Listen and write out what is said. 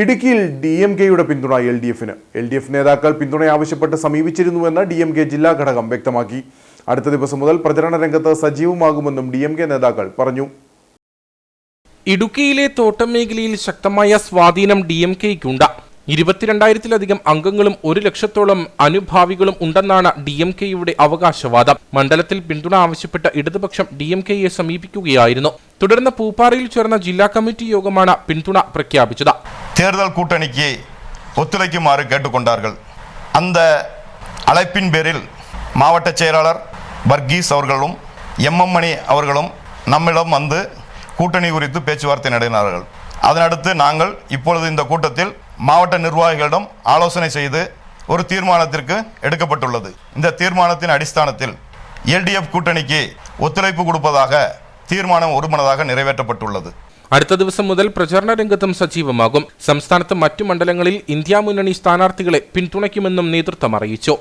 ഇടുക്കിയിൽ D M കെയുടെ പിന്തുണ എൽ ഡി എഫിന് എൽ ഡി എഫ് നേതാക്കൾ പിന്തുണ ആവശ്യപ്പെട്ട് സമീപിച്ചിരുന്നുവെന്ന് ഡി എം കെ ജില്ലാ ഘടകം വ്യക്തമാക്കി. അടുത്ത ദിവസം മുതൽ പ്രചരണ രംഗത്ത് സജീവമാകുമെന്നും ഡി എം കെ നേതാക്കൾ പറഞ്ഞു. ഇടുക്കിയിലെ തോട്ടം മേഖലയിൽ ശക്തമായ സ്വാധീനം ഡി എം കെയ്ക്കുണ്ട് ഇരുപത്തിരണ്ടായിരത്തിലധികം അംഗങ്ങളും ഒരു ലക്ഷത്തോളം അനുഭാവികളും ഉണ്ടെന്നാണ് ഡി എം കെയുടെ അവകാശവാദം. മണ്ഡലത്തിൽ പിന്തുണ ആവശ്യപ്പെട്ട ഇടതുപക്ഷം ഡി എം കെയെ സമീപിക്കുകയായിരുന്നു. തുടർന്ന് പൂപ്പാറയിൽ ചേർന്ന ജില്ലാ കമ്മിറ്റി യോഗമാണ് പിന്തുണ പ്രഖ്യാപിച്ചത്. தேர்தல் கூட்டணிக்கு ஒத்துழைக்குமாறு கேட்டுக்கொண்டார்கள். அந்த அழைப்பின் பேரில் மாவட்ட செயலாளர் வர்கீஸ் அவர்களும் எம்எம் மணி அவர்களும் நம்மிடம் வந்து கூட்டணி குறித்து பேச்சுவார்த்தை நடத்தினார்கள். அதனடுத்து நாங்கள் இப்பொழுது இந்த கூட்டத்தில் மாவட்ட நிர்வாகிகளிடம் ஆலோசனை செய்து ஒரு தீர்மானத்திற்கு எடுக்கப்பட்டுள்ளது. இந்த தீர்மானத்தின் அடிஸ்தானத்தில் எல்டிஎஃப் கூட்டணிக்கு ஒத்துழைப்பு கொடுப்பதாக தீர்மானம் ஒருமனதாக நிறைவேற்றப்பட்டுள்ளது. അടുത്ത ദിവസം മുതൽ പ്രചാരണ രംഗത്തും സജീവമാകും. സംസ്ഥാനത്ത് മറ്റു മണ്ഡലങ്ങളിൽ ഇന്ത്യ മുന്നണി സ്ഥാനാർത്ഥികളെ പിന്തുണയ്ക്കുമെന്നും നേതൃത്വം അറിയിച്ചു.